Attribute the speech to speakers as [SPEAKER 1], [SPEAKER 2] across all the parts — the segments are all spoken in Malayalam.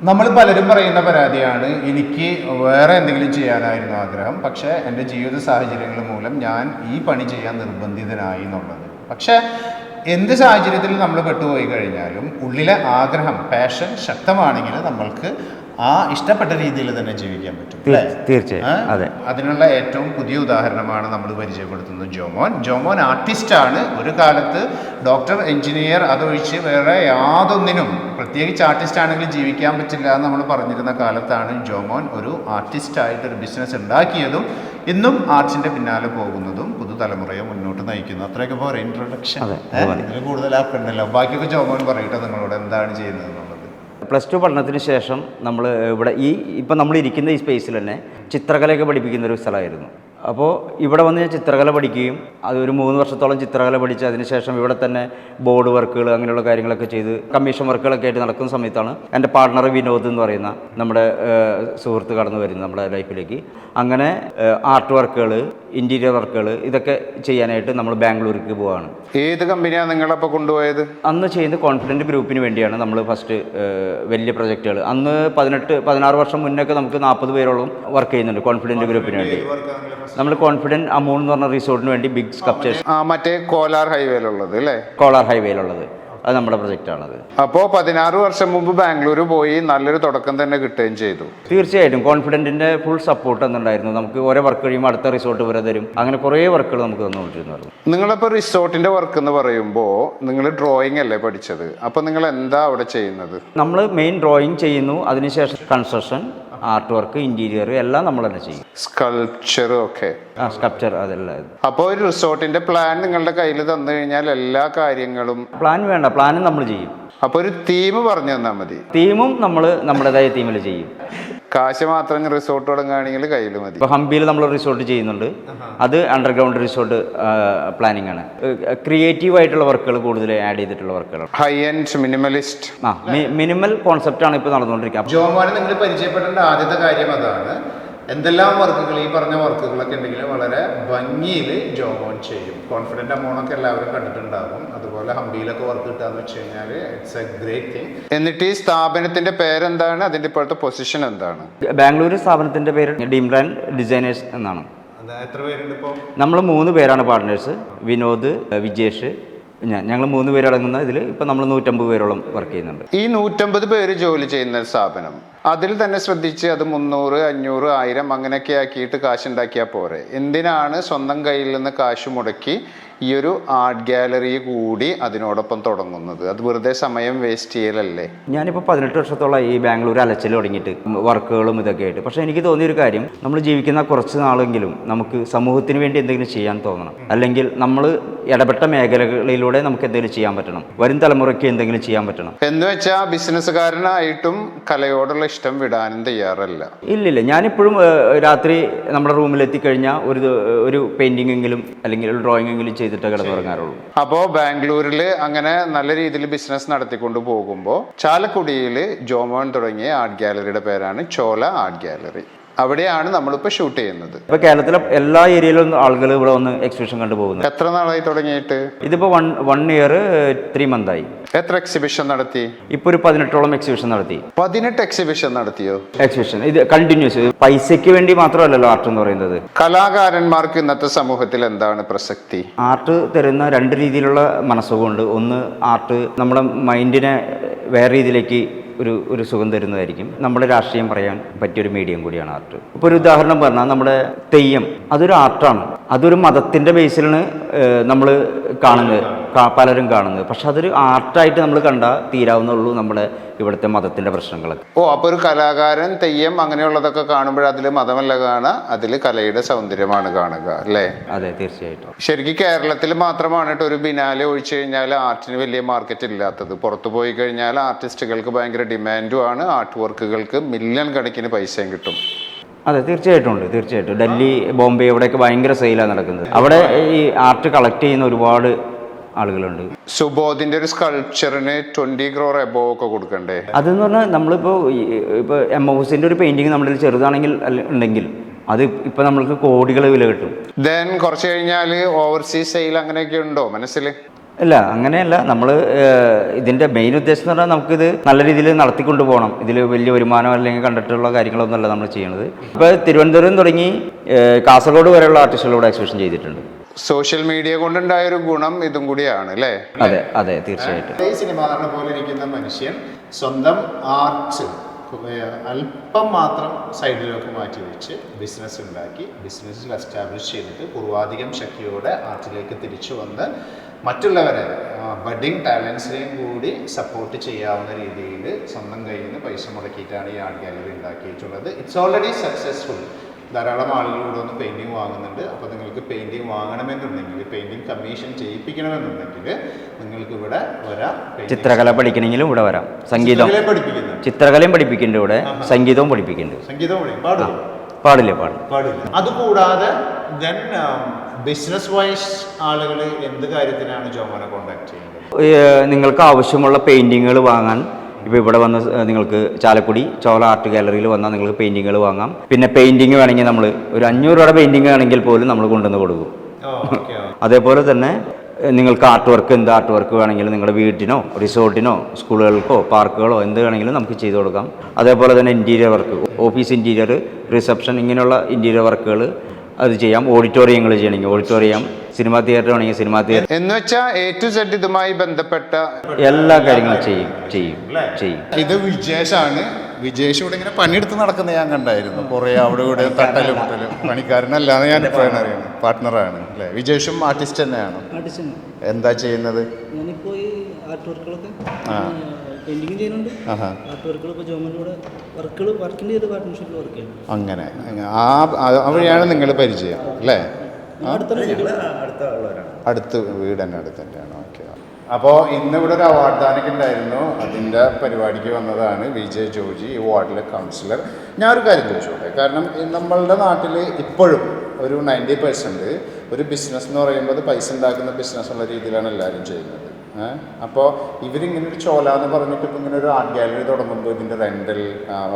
[SPEAKER 1] നമ്മൾ പലരും പറയുന്ന പരാതിയാണ് എനിക്ക് വേറെ എന്തെങ്കിലും ചെയ്യാനായിരുന്നു ആഗ്രഹം പക്ഷേ എന്റെ ജീവിത സാഹചര്യങ്ങൾ മൂലം ഞാൻ ഈ പണി ചെയ്യാൻ നിർബന്ധിതനായി എന്നുള്ളത്. പക്ഷേ എന്ത് സാഹചര്യത്തിൽ നമ്മൾ പെട്ടുപോയി കഴിഞ്ഞാലും ഉള്ളിലെ ആഗ്രഹം പാഷൻ ശക്തമാണെങ്കിൽ നമ്മൾക്ക് ആ ഇഷ്ടപ്പെട്ട രീതിയിൽ തന്നെ ജീവിക്കാൻ പറ്റും
[SPEAKER 2] തീർച്ചയായും. അതെ.
[SPEAKER 1] അതിനുള്ള ഏറ്റവും പുതിയ ഉദാഹരണമാണ് നമ്മൾ പരിചയപ്പെടുത്തുന്നത് ജോമോൻ. ജോമോൻ ആർട്ടിസ്റ്റാണ്. ഒരു കാലത്ത് ഡോക്ടർ എഞ്ചിനീയർ അതൊഴിച്ച് വേറെ യാതൊന്നിനും പ്രത്യേകിച്ച് ആർട്ടിസ്റ്റ് ആണെങ്കിൽ ജീവിക്കാൻ പറ്റില്ല എന്ന് നമ്മൾ പറഞ്ഞിരുന്ന കാലത്താണ് ജോമോൻ ഒരു ആർട്ടിസ്റ്റായിട്ട് ഒരു ബിസിനസ് ഉണ്ടാക്കിയതും ഇന്നും ആർട്സിന്റെ പിന്നാലെ പോകുന്നതും പുതുതലമുറയെ മുന്നോട്ട് നയിക്കുന്നു. അത്രയൊക്കെ പോരെ ഇൻട്രൊഡക്ഷൻ. ഇതിൽ കൂടുതലാക്കണ്ടല്ലോ ബാക്കിയൊക്കെ ജോമോൻ പറയട്ടെ നിങ്ങളോട് എന്താണ് ചെയ്യുന്നത് എന്നുള്ളത്
[SPEAKER 2] പ്ലസ് ടു പഠനത്തിന് ശേഷം നമ്മൾ ഇവിടെ ഈ ഇപ്പം നമ്മൾ ഇരിക്കുന്ന ഈ സ്പേസിൽ തന്നെ ചിത്രകലയൊക്കെ പഠിപ്പിക്കുന്ന ഒരു സ്ഥലമായിരുന്നു. അപ്പോൾ ഇവിടെ വന്ന് ഞാൻ ചിത്രകല പഠിക്കുകയും അത് ഒരു മൂന്ന് വർഷത്തോളം ചിത്രകല പഠിച്ച് അതിനുശേഷം ഇവിടെ തന്നെ ബോർഡ് വർക്കുകൾ അങ്ങനെയുള്ള കാര്യങ്ങളൊക്കെ ചെയ്ത് കമ്മീഷൻ വർക്കുകളൊക്കെ ആയിട്ട് നടക്കുന്ന സമയത്താണ് എന്റെ പാർട്ണർ വിനോദ് എന്ന് പറയുന്ന നമ്മുടെ സുഹൃത്ത് കടന്നു വരുന്നത് നമ്മുടെ ലൈഫിലേക്ക് അങ്ങനെ ആർട്ട് വർക്കുകൾ ഇന്റീരിയർ വർക്കുകൾ ഇതൊക്കെ ചെയ്യാനായിട്ട് നമ്മൾ ബാംഗ്ലൂർക്ക് പോവാണ്.
[SPEAKER 1] ഏത് കമ്പനിയാണ് നിങ്ങളപ്പോൾ കൊണ്ടുപോയത്?
[SPEAKER 2] അന്ന് ചെയ്യുന്ന കോൺഫിഡന്റ് ഗ്രൂപ്പിന് വേണ്ടിയാണ് നമ്മൾ ഫസ്റ്റ് വലിയ പ്രൊജക്റ്റുകൾ അന്ന് പതിനെട്ട് പതിനാറ് വർഷം മുന്നൊക്കെ നമുക്ക് നാൽപ്പത് പേരോളം വർക്ക് ചെയ്യുന്നുണ്ട് കോൺഫിഡന്റ് ഗ്രൂപ്പിന് വേണ്ടി. നമ്മൾ കോൺഫിഡന്റ് അമൂൺ എന്ന് പറഞ്ഞ റിസോർട്ടിന് വേണ്ടി ബിഗ് സ്കപ്ചേഴ്സ്
[SPEAKER 1] ആ മറ്റേ കോലാർ ഹൈവേയിലുള്ളത് അല്ലേ?
[SPEAKER 2] കോലാർ ഹൈവേയിലുള്ളത് അത് നമ്മുടെ പ്രൊജക്റ്റാണത്
[SPEAKER 1] അപ്പോൾ പതിനാറ് വർഷം മുമ്പ് ബാംഗ്ലൂർ പോയി നല്ലൊരു തുടക്കം തന്നെ കിട്ടുകയും ചെയ്തു.
[SPEAKER 2] തീർച്ചയായിട്ടും കോൺഫിഡന്റിന്റെ ഫുൾ സപ്പോർട്ട് എന്നുണ്ടായിരുന്നു നമുക്ക് ഓരോ വർക്ക് കഴിയുമ്പോൾ അടുത്ത റിസോർട്ട് വരെ തരും. അങ്ങനെ കുറേ വർക്കുകൾ നമുക്ക് തന്നുകൊണ്ടിരുന്നു
[SPEAKER 1] നിങ്ങളിപ്പോൾ റിസോർട്ടിന്റെ വർക്ക് എന്ന് പറയുമ്പോൾ നിങ്ങൾ ഡ്രോയിങ് അല്ലേ പഠിച്ചത്? അപ്പോൾ നിങ്ങൾ എന്താ അവിടെ ചെയ്യുന്നത്?
[SPEAKER 2] നമ്മൾ മെയിൻ ഡ്രോയിങ് ചെയ്യുന്നു. അതിനുശേഷം കൺസ്ട്രക്ഷൻ ആർട്ട് വർക്ക് ഇന്റീരിയർ എല്ലാം നമ്മൾ തന്നെ ചെയ്യും.
[SPEAKER 1] സ്കൾപ്ചറും ഒക്കെ.
[SPEAKER 2] ആ സ്കൾപ്ചർ അതെല്ലാം.
[SPEAKER 1] അപ്പോൾ ഒരു റിസോർട്ടിന്റെ പ്ലാൻ നിങ്ങളുടെ കയ്യിൽ തന്നു കഴിഞ്ഞാൽ എല്ലാ കാര്യങ്ങളും
[SPEAKER 2] പ്ലാൻ വേണ്ട പ്ലാനും നമ്മൾ ചെയ്യും.
[SPEAKER 1] അപ്പോൾ ഒരു തീം പറഞ്ഞു തന്നാൽ മതി.
[SPEAKER 2] തീമും നമ്മൾ നമ്മുടേതായ തീമിൽ ചെയ്യും.
[SPEAKER 1] കാശ് മാത്രം റിസോർട്ട് തുടങ്ങുകയാണെങ്കിൽ കയ്യിൽ മതി.
[SPEAKER 2] ഇപ്പോൾ ഹംപിയിൽ നമ്മൾ റിസോർട്ട് ചെയ്യുന്നുണ്ട്. അത് അണ്ടർഗ്രൗണ്ട് റിസോർട്ട് പ്ലാനിങ് ആണ്. ക്രിയേറ്റീവ് ആയിട്ടുള്ള വർക്കുകൾ കൂടുതൽ ആഡ് ചെയ്തിട്ടുള്ള വർക്കുകൾ
[SPEAKER 1] ഹൈ ആൻഡ് മിനിമലിസ്റ്റ്
[SPEAKER 2] ആ മിനിമൽ ആണ് ഇപ്പോൾ നടന്നുകൊണ്ടിരിക്കുക.
[SPEAKER 1] ജോമോനെ നിങ്ങൾ പരിചയപ്പെടേണ്ട ആദ്യത്തെ കാര്യം അതാണ്. എന്തെല്ലാം വർക്കുകൾ ഈ പറഞ്ഞ വർക്കുകളൊക്കെ ഉണ്ടെങ്കിൽ വളരെ ഭംഗിയിൽ ജോബ് ഓൺ ചെയ്യും. കോൺഫിഡന്റ് അമൗണ്ടൊക്കെ എല്ലാവരും കണ്ടിട്ടുണ്ടാകും അതുപോലെ ഹംപിയിലൊക്കെ വർക്ക് കിട്ടാന്ന് വെച്ച് കഴിഞ്ഞാൽ ഇറ്റ്സ് എ ഗ്രേറ്റ് തിങ് എന്നിട്ട് ഈ സ്ഥാപനത്തിന്റെ പേരെന്താണ്? അതിന്റെ ഇപ്പോഴത്തെ പൊസിഷൻ എന്താണ്?
[SPEAKER 2] ബാംഗ്ലൂർ സ്ഥാപനത്തിന്റെ പേര് ഡീംലാൻഡ് ഡിസൈനേഴ്സ് എന്നാണ്.
[SPEAKER 1] എത്ര പേരുണ്ട് ഇപ്പോൾ
[SPEAKER 2] നമ്മൾ മൂന്ന് പേരാണ് പാർട്ട്നേഴ്സ് വിനോദ് വിജേഷ് ഞാൻ ഞങ്ങൾ മൂന്ന് പേരടങ്ങുന്ന ഇതിൽ ഇപ്പം നമ്മൾ നൂറ്റമ്പത് പേരോളം വർക്ക് ചെയ്യുന്നുണ്ട്.
[SPEAKER 1] ഈ നൂറ്റമ്പത് പേര് ജോലി ചെയ്യുന്ന സ്ഥാപനം? അതിൽ തന്നെ ശ്രദ്ധിച്ച് അത് മുന്നൂറ് അഞ്ഞൂറ് ആയിരം അങ്ങനെയൊക്കെ ആക്കിയിട്ട് കാശ് ഉണ്ടാക്കിയാൽ പോരെ. എന്തിനാണ് സ്വന്തം കയ്യിൽ നിന്ന് കാശ് മുടക്കി ഈ ഒരു ആർട്ട് ഗാലറി കൂടി അതിനോടൊപ്പം തുടങ്ങുന്നത്? അത് വെറുതെ സമയം വേസ്റ്റ് ചെയ്യലല്ലേ?
[SPEAKER 2] ഞാനിപ്പോൾ പതിനെട്ട് വർഷത്തോളം ഈ ബാംഗ്ലൂർ അലച്ചിൽ തുടങ്ങിയിട്ട് വർക്കുകളും ഇതൊക്കെ ആയിട്ട്. പക്ഷേ എനിക്ക് തോന്നിയൊരു കാര്യം നമ്മൾ ജീവിക്കുന്ന കുറച്ച് നാളെങ്കിലും നമുക്ക് സമൂഹത്തിന് വേണ്ടി എന്തെങ്കിലും ചെയ്യാൻ തോന്നണം. അല്ലെങ്കിൽ നമ്മൾ ഇടപെട്ട മേഖലകളിലൂടെ നമുക്ക് എന്തെങ്കിലും ചെയ്യാൻ പറ്റണം. വരും തലമുറയ്ക്ക് എന്തെങ്കിലും ചെയ്യാൻ പറ്റണം.
[SPEAKER 1] എന്ന് വെച്ചാൽ ബിസിനസ്സുകാരനായിട്ടും കലയോടുള്ള ഇഷ്ടം വിടാനും തയ്യാറല്ല.
[SPEAKER 2] ഇല്ലില്ല ഞാനിപ്പോഴും രാത്രി നമ്മുടെ റൂമിൽ എത്തിക്കഴിഞ്ഞാൽ ഒരു ഒരു പെയിന്റിംഗ് എങ്കിലും അല്ലെങ്കിൽ ഒരു ഡ്രോയിങ് എങ്കിലും ചെയ്തിട്ട് കിടന്നുറങ്ങാറുള്ളൂ.
[SPEAKER 1] അപ്പോ ബാംഗ്ലൂരിൽ അങ്ങനെ നല്ല രീതിയിൽ ബിസിനസ് നടത്തിക്കൊണ്ട് പോകുമ്പോൾ ചാലക്കുടിയിൽ ജോമോൻ തുടങ്ങിയ ആർട്ട് ഗാലറിയുടെ പേരാണ് ചോല ആർട്ട് ഗാലറി. അവിടെയാണ് നമ്മളിപ്പോൾ ഷൂട്ട് ചെയ്യുന്നത്.
[SPEAKER 2] ഇപ്പൊ കേരളത്തിലെ എല്ലാ ഏരിയയിലും ആളുകൾ ഇവിടെ വന്ന് എക്സിബിഷൻ കണ്ടുപോകുന്നു
[SPEAKER 1] എത്ര നാളായി തുടങ്ങിയിട്ട്?
[SPEAKER 2] ഇതിപ്പോൾ വൺ വൺ ഇയർ ത്രീ ആയി.
[SPEAKER 1] എത്ര എക്സിബിഷൻ നടത്തി?
[SPEAKER 2] ഇപ്പൊ ഒരു പതിനെട്ടോളം എക്സിബിഷൻ നടത്തി.
[SPEAKER 1] പതിനെട്ട് എക്സിബിഷൻ നടത്തിയോ?
[SPEAKER 2] എക്സിബിഷൻ ഇത് കണ്ടിന്യൂസ് പൈസയ്ക്ക് വേണ്ടി മാത്രമല്ലല്ലോ ആർട്ട് എന്ന് പറയുന്നത്.
[SPEAKER 1] കലാകാരന്മാർക്ക് ഇന്നത്തെ സമൂഹത്തിൽ എന്താണ് പ്രസക്തി?
[SPEAKER 2] ആർട്ട് തരുന്ന രണ്ട് രീതിയിലുള്ള മനസ്സുകൊണ്ട് ഒന്ന് ആർട്ട് നമ്മുടെ മൈൻഡിനെ വേറെ രീതിയിലേക്ക് ഒരു ഒരു സുഖം തരുന്നതായിരിക്കും. നമ്മുടെ രാഷ്ട്രീയം പറയാൻ പറ്റിയൊരു മീഡിയം കൂടിയാണ് ആർട്ട് ഇപ്പോൾ ഒരു ഉദാഹരണം പറഞ്ഞാൽ നമ്മുടെ തെയ്യം. അതൊരു ആർട്ടാണ് അതൊരു മതത്തിന്റെ ബേസിലാണ് നമ്മൾ കാണുന്നത്. പലരും കാണുന്നത്. പക്ഷെ അതൊരു ആർട്ടായിട്ട് നമ്മൾ കണ്ടാൽ തീരാവുന്നുള്ളൂ നമ്മുടെ ഇവിടുത്തെ മതത്തിന്റെ പ്രശ്നങ്ങളൊക്കെ.
[SPEAKER 1] ഓ അപ്പൊ ഒരു കലാകാരൻ തെയ്യം അങ്ങനെയുള്ളതൊക്കെ കാണുമ്പോൾ അതിൽ മതമല്ല കാണുക അതിൽ കലയുടെ സൗന്ദര്യമാണ് കാണുക അല്ലേ?
[SPEAKER 2] അതെ തീർച്ചയായിട്ടും.
[SPEAKER 1] ശരിക്കും കേരളത്തിൽ മാത്രമാണ് കേട്ടോ ഒരു ബിനാലെ ഒഴിച്ചു കഴിഞ്ഞാൽ ആർട്ടിന് വലിയ മാർക്കറ്റ് ഇല്ലാത്തത്. പുറത്തു പോയി കഴിഞ്ഞാൽ ആർട്ടിസ്റ്റുകൾക്ക് ഭയങ്കര ഡിമാൻഡും ആണ് ആർട്ട് വർക്കുകൾക്ക് മില്യൺ കണക്കിന് പൈസയും കിട്ടും.
[SPEAKER 2] അതെ തീർച്ചയായിട്ടും ഉണ്ട് തീർച്ചയായിട്ടും. ഡൽഹി ബോംബെ ഇവിടെയൊക്കെ ഭയങ്കര സെയിലാണ് നടക്കുന്നത്. അവിടെ ഈ ആർട്ട് കളക്ട് ചെയ്യുന്ന ഒരുപാട് ആളുകളുണ്ട്.
[SPEAKER 1] സുബോധിന്റെ ഒരു സ്കൾപ്ചറിന് ട്വന്റി ക്രോർ എബോ ഒക്കെ കൊടുക്കണ്ടേ?
[SPEAKER 2] അതെന്ന് പറഞ്ഞാൽ നമ്മളിപ്പോ ഇപ്പോൾ എം ഹൗസിന്റെ ഒരു പെയിന്റിങ് നമ്മുടെ കയ്യിൽ ചെറുതാണെങ്കിൽ അല്ല- ഉണ്ടെങ്കിൽ അത് ഇപ്പൊ നമ്മൾക്ക് കോടികൾ വില കിട്ടും.
[SPEAKER 1] ദെൻ കുറച്ച് കഴിഞ്ഞാൽ ഓവർസീസ് സെയിൽ അങ്ങനെയൊക്കെ ഉണ്ടോ മനസ്സിൽ
[SPEAKER 2] ഇല്ല അങ്ങനെയല്ല. നമ്മൾ ഇതിന്റെ മെയിൻ ഉദ്ദേശം എന്ന് പറഞ്ഞാൽ നമുക്കിത് നല്ല രീതിയിൽ നടത്തിക്കൊണ്ട് പോകണം ഇതിൽ വലിയ വരുമാനം അല്ലെങ്കിൽ കണ്ടിട്ടുള്ള കാര്യങ്ങളൊന്നുമല്ല നമ്മൾ ചെയ്യുന്നത് ഇപ്പോൾ തിരുവനന്തപുരം തുടങ്ങി ഏഹ്, കാസർഗോഡ് വരെയുള്ള ആർട്ടിസ്റ്റുകളോട് എക്സിബിഷൻ ചെയ്തിട്ടുണ്ട്.
[SPEAKER 1] സോഷ്യൽ മീഡിയ കൊണ്ടുണ്ടായ ഒരു ഗുണം ഇതും കൂടിയാണ് അല്ലേ?
[SPEAKER 2] അതെ അതെ തീർച്ചയായിട്ടും.
[SPEAKER 1] ഈ സിനിമ പോലെ ഇരിക്കുന്ന മനുഷ്യൻ സ്വന്തം ആർട്സ് അല്പം മാത്രം സൈഡിലേക്ക് മാറ്റി വെച്ച് ബിസിനസ് ഉണ്ടാക്കി ബിസിനസ്സിൽ എസ്റ്റാബ്ലിഷ് ചെയ്തിട്ട് പൂർവാധികം ശക്തിയോടെ ആർട്ടിലേക്ക് തിരിച്ചു വന്ന് മറ്റുള്ളവരെ ബഡിങ് ടാലൻസിനെയും കൂടി സപ്പോർട്ട് ചെയ്യാവുന്ന രീതിയിൽ സ്വന്തം കയ്യിൽ നിന്ന് പൈസ മുടക്കിയിട്ടാണ് ഈ ആർട്ട് ഗാലറി ഉണ്ടാക്കിയിട്ടുള്ളത്. ഇറ്റ്സ് ഓൾറെഡി സക്സസ്ഫുൾ ധാരാളം ആളുകൾ ഇവിടെ വന്ന് പെയിന്റിങ് വാങ്ങുന്നുണ്ട്. അപ്പോൾ നിങ്ങൾക്ക് പെയിന്റിങ് വാങ്ങണമെന്നുണ്ടെങ്കിൽ പെയിന്റിങ് കമ്മീഷൻ ചെയ്യിപ്പിക്കണമെന്നുണ്ടെങ്കിൽ നിങ്ങൾക്ക് ഇവിടെ വരാം.
[SPEAKER 2] ചിത്രകല പഠിക്കണമെങ്കിലും ഇവിടെ വരാം. സംഗീതം.
[SPEAKER 1] ചിത്രകലയെ
[SPEAKER 2] ചിത്രകലയും പഠിപ്പിക്കുന്നുണ്ട് ഇവിടെ. സംഗീതവും പഠിപ്പിക്കുന്നുണ്ട്.
[SPEAKER 1] സംഗീതവും പാടില്ല?
[SPEAKER 2] പാടില്ല പാടില്ല.
[SPEAKER 1] അതുകൂടാതെ ദെൻ ബിസിനസ് വൈസ് ആളുകൾ എന്ത് കാര്യത്തിനാണ് ജോമനെ കോൺടാക്ട് ചെയ്യുന്നത്?
[SPEAKER 2] നിങ്ങൾക്ക് ആവശ്യമുള്ള പെയിന്റിങ്ങുകൾ വാങ്ങാൻ ഇപ്പോൾ ഇവിടെ വന്ന് നിങ്ങൾക്ക് ചാലക്കുടി ചോല ആർട്ട് ഗാലറിയിൽ വന്നാൽ നിങ്ങൾക്ക് പെയിന്റിങ്ങുകൾ വാങ്ങാം. പിന്നെ പെയിന്റിങ് വേണമെങ്കിൽ നമ്മൾ ഒരു അഞ്ഞൂറ് രൂപയുടെ പെയിന്റിങ് ആണെങ്കിൽ പോലും നമ്മൾ കൊണ്ടുവന്ന് കൊടുക്കും. അതേപോലെ തന്നെ നിങ്ങൾക്ക് ആർട്ട് വർക്ക് എന്ത് ആർട്ട് വർക്ക് വേണമെങ്കിലും നിങ്ങളുടെ വീട്ടിനോ റിസോർട്ടിനോ സ്കൂളുകൾക്കോ പാർക്കുകളോ എന്ത് വേണമെങ്കിലും നമുക്ക് ചെയ്തു കൊടുക്കാം. അതേപോലെ തന്നെ interior work office interior reception ഇങ്ങനെയുള്ള ഇന്റീരിയർ വർക്കുകൾ അത് ചെയ്യാം. ഓഡിറ്റോറിയങ്ങൾ ചെയ്യണമെങ്കിൽ ഓഡിറ്റോറിയം സിനിമാ തിയേറ്റർ ആണെങ്കിൽ സിനിമാ തിയേറ്റർ.
[SPEAKER 1] എന്ന് വെച്ചാൽ എ ടു സെഡ് ഇതുമായി ബന്ധപ്പെട്ട
[SPEAKER 2] എല്ലാ കാര്യങ്ങളും ചെയ്യും ചെയ്യും ചെയ്യും.
[SPEAKER 1] ഇത് വിജേഷാണ്. വിജേഷ് ഇവിടെ ഇങ്ങനെ പണിയെടുത്ത് നടക്കുന്ന ഞാൻ കണ്ടായിരുന്നു. കുറേ അവിടെ ഇവിടെ തട്ടലും മുട്ടലും. പണിക്കാരനല്ലാന്ന് ഞാൻ ഇപ്പോഴാണ് അറിയുന്നത് പാർട്ട്ണറാണ് അല്ലേ? വിജേഷും ആർട്ടിസ്റ്റ് തന്നെയാണ്? എന്താ ചെയ്യുന്നത്?
[SPEAKER 3] ഞാനിപ്പോൾ ഈ ആർട്ട് വർക്കുകളൊക്കെ
[SPEAKER 1] ആ.
[SPEAKER 3] ചെയ്യുന്നുണ്ട്. ആർട്ട് വർക്കുകൾ ഇപ്പോൾ ജോമന്റെ കൂടെ വർക്കുകൾ വർക്കിന്റെ ചെയ്ത് പാർട്ട്ണർഷിപ്പിൽ വർക്ക് ചെയ്യുന്നു
[SPEAKER 1] അങ്ങനെ ആ അവിടെയാണ് നിങ്ങൾ പരിചയം അല്ലേ?
[SPEAKER 3] അടുത്ത
[SPEAKER 1] അടുത്ത് വീട് തന്നെ അടുത്ത് തന്നെയാണ്. ഓക്കെ. അപ്പോൾ ഇന്നിവിടെ ഒരു അവാർഡ് ദാനൊക്കെ ഉണ്ടായിരുന്നു അതിന്റെ പരിപാടിക്ക് വന്നതാണ് വിജയ് ജോജി ഈ വാർഡിലെ കൗൺസിലർ ഞാൻ ഒരു കാര്യം ചോദിച്ചോട്ടെ? കാരണം നമ്മളുടെ നാട്ടിൽ ഇപ്പോഴും ഒരു നയന്റി പെർസെന്റ് ഒരു ബിസിനസ് എന്ന് പറയുമ്പോൾ പൈസ ഉണ്ടാക്കുന്ന ബിസിനസ് ഉള്ള രീതിയിലാണ് എല്ലാവരും ചെയ്യുന്നത്. അപ്പോൾ ഇവരിങ്ങനെ ഒരു ചോല എന്ന് പറഞ്ഞിട്ട് ഇപ്പോൾ ഇങ്ങനെ ഒരു ആർട്ട് ഗാലറി തുടങ്ങുമ്പോൾ ഇതിന്റെ റെന്റൽ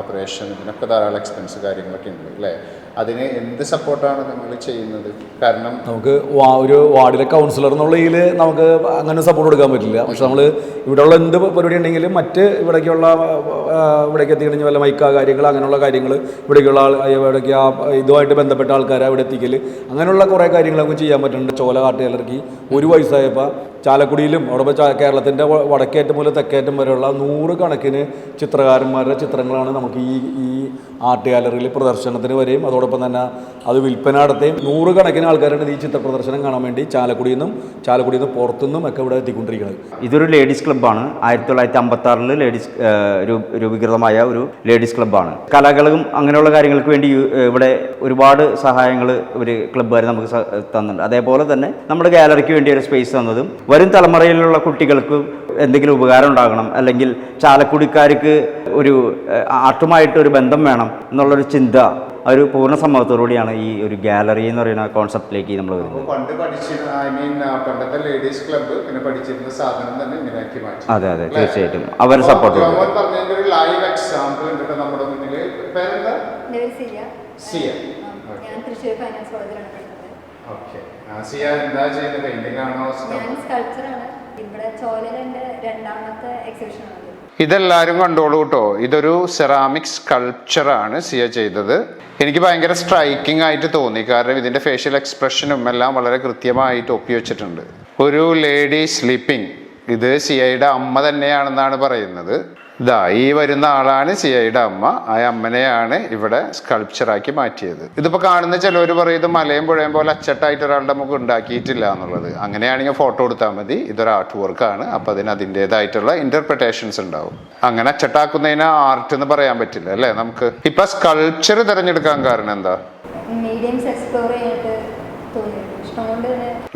[SPEAKER 1] ഓപ്പറേഷൻ ഇതിനൊക്കെ ധാരാളം എക്സ്പെൻസ് കാര്യങ്ങളൊക്കെ ഉണ്ട് അല്ലേ? അതിന് എന്ത് സപ്പോർട്ടാണ് നിങ്ങൾ ചെയ്യുന്നത്? കാരണം
[SPEAKER 4] നമുക്ക് ഒരു വാർഡിലെ കൗൺസിലർ എന്നുള്ള ഇതിൽ നമുക്ക് അങ്ങനെ സപ്പോർട്ട് കൊടുക്കാൻ പറ്റില്ല. പക്ഷെ നമ്മൾ ഇവിടെയുള്ള എന്ത് പരിപാടി ഉണ്ടെങ്കിലും മറ്റ് ഇവിടേക്കുള്ള ഇവിടേക്ക് എത്തിക്കഴിഞ്ഞാൽ വല്ല മൈക്ക കാര്യങ്ങൾ അങ്ങനെയുള്ള കാര്യങ്ങൾ ഇവിടേക്കുള്ള ആൾ ഇവിടേക്ക് ആ ഇതുമായിട്ട് ബന്ധപ്പെട്ട ആൾക്കാരെ അവിടെ എത്തിക്കൽ അങ്ങനെയുള്ള കുറേ കാര്യങ്ങൾ നമുക്ക് ചെയ്യാൻ പറ്റുന്നുണ്ട്. ചോല കാട്ടുകാലർക്ക് ഒരു വയസ്സായപ്പോൾ ചാലക്കുടിയിലും അവിടെ കേരളത്തിന്റെ വടക്കേറ്റം മുതൽ തെക്കേറ്റം വരെയുള്ള നൂറ് കണക്കിന് ചിത്രകാരന്മാരുടെ ചിത്രങ്ങളാണ് നമുക്ക് ഈ ഈ ആർട്ട് ഗാലറിയിൽ പ്രദർശനത്തിന് വരെയും അതോടൊപ്പം തന്നെ അത് വിൽപ്പന നടത്തുകയും നൂറുകണക്കിന് ആൾക്കാരാണ് ഈ ചിത്ര പ്രദർശനം കാണാൻ വേണ്ടി ചാലക്കുടിയിൽ നിന്നും ചാലക്കുടിയിൽ നിന്ന് പുറത്തുനിന്നും ഒക്കെ ഇവിടെ എത്തിക്കൊണ്ടിരിക്കുന്നത്.
[SPEAKER 2] ഇതൊരു ലേഡീസ് ക്ലബ്ബാണ്. ആയിരത്തി തൊള്ളായിരത്തി അമ്പത്തി ആറിൽ ലേഡീസ് രൂപീകൃതമായ ഒരു ലേഡീസ് ക്ലബ്ബാണ്. കലകളും അങ്ങനെയുള്ള കാര്യങ്ങൾക്ക് വേണ്ടി ഇവിടെ ഒരുപാട് സഹായങ്ങൾ ഒരു ക്ലബ്ബുകാർ നമുക്ക് തന്നിട്ടുണ്ട്. അതേപോലെ തന്നെ നമ്മുടെ ഗാലറിക്ക് വേണ്ടി ഒരു സ്പേസ് തന്നതും വരും തലമുറയിലുള്ള കുട്ടികൾക്ക് എന്തെങ്കിലും ഉപകാരം ഉണ്ടാകണം അല്ലെങ്കിൽ ചാലക്കുടിക്കാർക്ക് ഒരു ആർട്ടുമായിട്ട് ഒരു ബന്ധം വേണം എന്നുള്ളൊരു ചിന്ത ഒരു പൂർണ സമ്മതത്തോടുകൂടിയാണ് ഈ ഒരു ഗാലറി എന്ന് പറയുന്ന കോൺസെപ്റ്റിലേക്ക് നമ്മൾ വരുന്നത്.
[SPEAKER 1] പണ്ട് പഠിച്ചിരുന്ന ഐ മീൻ പണ്ടത്തെ ലേഡീസ് ക്ലബ്ബ് പിന്നെ പഠിച്ചിരുന്ന സാധനം തന്നെ ഇങ്ങനെയാക്കി മാറ്റി.
[SPEAKER 2] അതെ അതെ തീർച്ചയായിട്ടും. അവർ സപ്പോർട്ട് ചെയ്യും
[SPEAKER 1] പറഞ്ഞതിന്റെ ഒരു ലൈവ് എക്സാമ്പിൾ ഉണ്ട് നമ്മുടെ മുന്നിൽ പേരെന്താ?
[SPEAKER 5] സിയ.
[SPEAKER 1] സിയ.
[SPEAKER 5] ഞാൻ തൃശ്ശൂർ ഫൈനാൻസ് കോളേജിലാണ്
[SPEAKER 1] ഓക്കെ. സിയ എന്താ ചെയ്യുന്നത് പെയിന്റിംഗ് ആണോ?
[SPEAKER 5] ഞാൻ സ്കൾച്ചറാണ് ഇവിടെ ചോലയിൽ എന്റെ രണ്ടാമത്തെ
[SPEAKER 1] ഇതെല്ലാവരും കണ്ടോളൂ കേട്ടോ. ഇതൊരു സെറാമിക് സ്കൾപ്ചറാണ് സിയ ചെയ്തത്. എനിക്ക് ഭയങ്കര സ്ട്രൈക്കിംഗ് ആയിട്ട് തോന്നി. കാരണം ഇതിന്റെ ഫേഷ്യൽ എക്സ്പ്രഷനും എല്ലാം വളരെ കൃത്യമായിട്ട് ഒപ്പി വെച്ചിട്ടുണ്ട്. ഒരു ലേഡി സ്ലീപ്പിംഗ് ഇത് സിയയുടെ അമ്മ തന്നെയാണെന്നാണ് പറയുന്നത്. ഇതാ ഈ വരുന്ന ആളാണ് സിയയുടെ അമ്മ. ആ അമ്മനെയാണ് ഇവിടെ സ്കൾപ്ചറാക്കി മാറ്റിയത്. ഇതിപ്പോ കാണുന്ന ചിലവർ പറയും ഇത് മലയും പുഴയും പോലെ അച്ചട്ടായിട്ട് ഒരാളുടെ മുഖം ഉണ്ടാക്കിയിട്ടില്ല എന്നുള്ളത്. അങ്ങനെയാണെങ്കിൽ ഫോട്ടോ എടുത്താൽ മതി. ഇതൊരു ആർട്ട് വർക്കാണ് അപ്പൊ അതിന് അതിന്റെതായിട്ടുള്ള ഇന്റർപ്രിട്ടേഷൻസ് ഉണ്ടാവും. അങ്ങനെ അച്ചട്ടാക്കുന്നതിന് ആർട്ട് എന്ന് പറയാൻ പറ്റില്ല അല്ലേ നമുക്ക്? ഇപ്പൊ സ്കൾപ്ചർ തിരഞ്ഞെടുക്കാൻ കാരണം എന്താ?
[SPEAKER 5] മീഡിയംസ് എക്സ്പ്ലോർ ചെയ്യാനായിട്ട്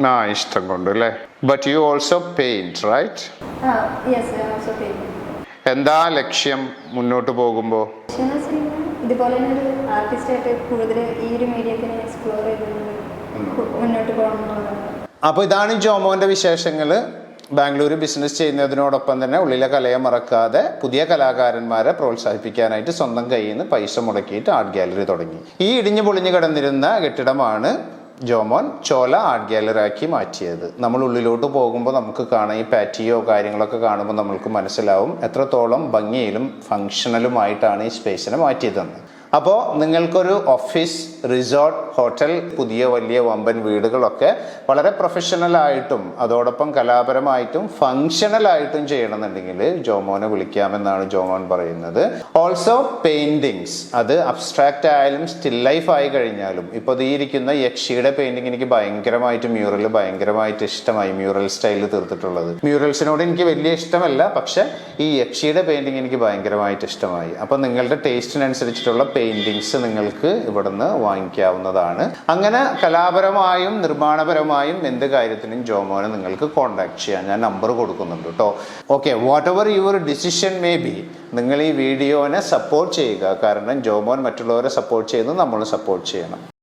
[SPEAKER 1] ആ ഇഷ്ടം കൊണ്ട് അല്ലേ? But you also paint right
[SPEAKER 5] also
[SPEAKER 1] എന്താ ലക്ഷ്യം മുന്നോട്ട് പോകുമ്പോൾ
[SPEAKER 5] അപ്പൊ ആർട്ടിസ്റ്റായിട്ട് ഈ മീഡിയത്തിനെ മുന്നോട്ട്
[SPEAKER 1] അപ്പോൾ ഇതാണ് ജോമോന്റെ വിശേഷങ്ങൾ ബാംഗ്ലൂർ ബിസിനസ് ചെയ്യുന്നതിനോടൊപ്പം തന്നെ ഉള്ളിലെ കലയെ മറക്കാതെ പുതിയ കലാകാരന്മാരെ പ്രോത്സാഹിപ്പിക്കാനായിട്ട് സ്വന്തം കയ്യിൽ നിന്ന് പൈസ മുടക്കിയിട്ട് ആർട്ട് ഗാലറി തുടങ്ങി. ഈ ഇടിഞ്ഞു പൊളിഞ്ഞു കിടന്നിരുന്ന കെട്ടിടമാണ് ജോമോൻ ചോല ആക്കി മാറ്റിയത്. നമ്മൾ ഉള്ളിലോട്ട് പോകുമ്പോൾ നമുക്ക് കാണാം ഈ പാറ്റിയോ കാര്യങ്ങളൊക്കെ കാണുമ്പോൾ നമ്മൾക്ക് മനസ്സിലാവും എത്രത്തോളം ഭംഗിയിലും ഫങ്ഷണലുമായിട്ടാണ് ഈ സ്പേസിനെ മാറ്റിയതെന്ന് അപ്പോൾ നിങ്ങൾക്കൊരു ഓഫീസ് റിസോർട്ട് ഹോട്ടൽ പുതിയ വലിയ വമ്പൻ വീടുകളൊക്കെ വളരെ പ്രൊഫഷണലായിട്ടും അതോടൊപ്പം കലാപരമായിട്ടും ഫങ്ഷണലായിട്ടും ചെയ്യണമെന്നുണ്ടെങ്കിൽ ജോമോനെ വിളിക്കാമെന്നാണ് ജോമോൻ പറയുന്നത്. ഓൾസോ പെയിന്റിങ്സ് അത് അബ്സ്ട്രാക്റ്റ് ആയാലും സ്റ്റിൽ ലൈഫ് ആയി കഴിഞ്ഞാലും ഇപ്പോൾ ഇരിക്കുന്ന യക്ഷിയുടെ പെയിന്റിങ് എനിക്ക് ഭയങ്കരമായിട്ട് മ്യൂറൽ ഭയങ്കരമായിട്ട് ഇഷ്ടമായി മ്യൂറൽ സ്റ്റൈലിൽ തീർത്തിട്ടുള്ളത്. മ്യൂറൽസിനോട് എനിക്ക് വലിയ ഇഷ്ടമല്ല പക്ഷേ ഈ യക്ഷിയുടെ പെയിന്റിങ് എനിക്ക് ഭയങ്കരമായിട്ട് ഇഷ്ടമായി. അപ്പോൾ നിങ്ങളുടെ ടേസ്റ്റിനനുസരിച്ചിട്ടുള്ള പെയിന്റിങ്സ് നിങ്ങൾക്ക് ഇവിടുന്ന് വാങ്ങിക്കാവുന്നതാണ്. അങ്ങനെ കലാപരമായും നിർമ്മാണപരമായും എന്ത് കാര്യത്തിനും ജോമോനെ നിങ്ങൾക്ക് കോൺടാക്ട് ചെയ്യാം. ഞാൻ നമ്പർ കൊടുക്കുന്നുണ്ട് കേട്ടോ okay whatever your decision may be നിങ്ങൾ ഈ വീഡിയോനെ സപ്പോർട്ട് ചെയ്യുക. കാരണം ജോമോൻ മറ്റുള്ളവരെ സപ്പോർട്ട് ചെയ്യുന്നത് നമ്മൾ സപ്പോർട്ട് ചെയ്യണം.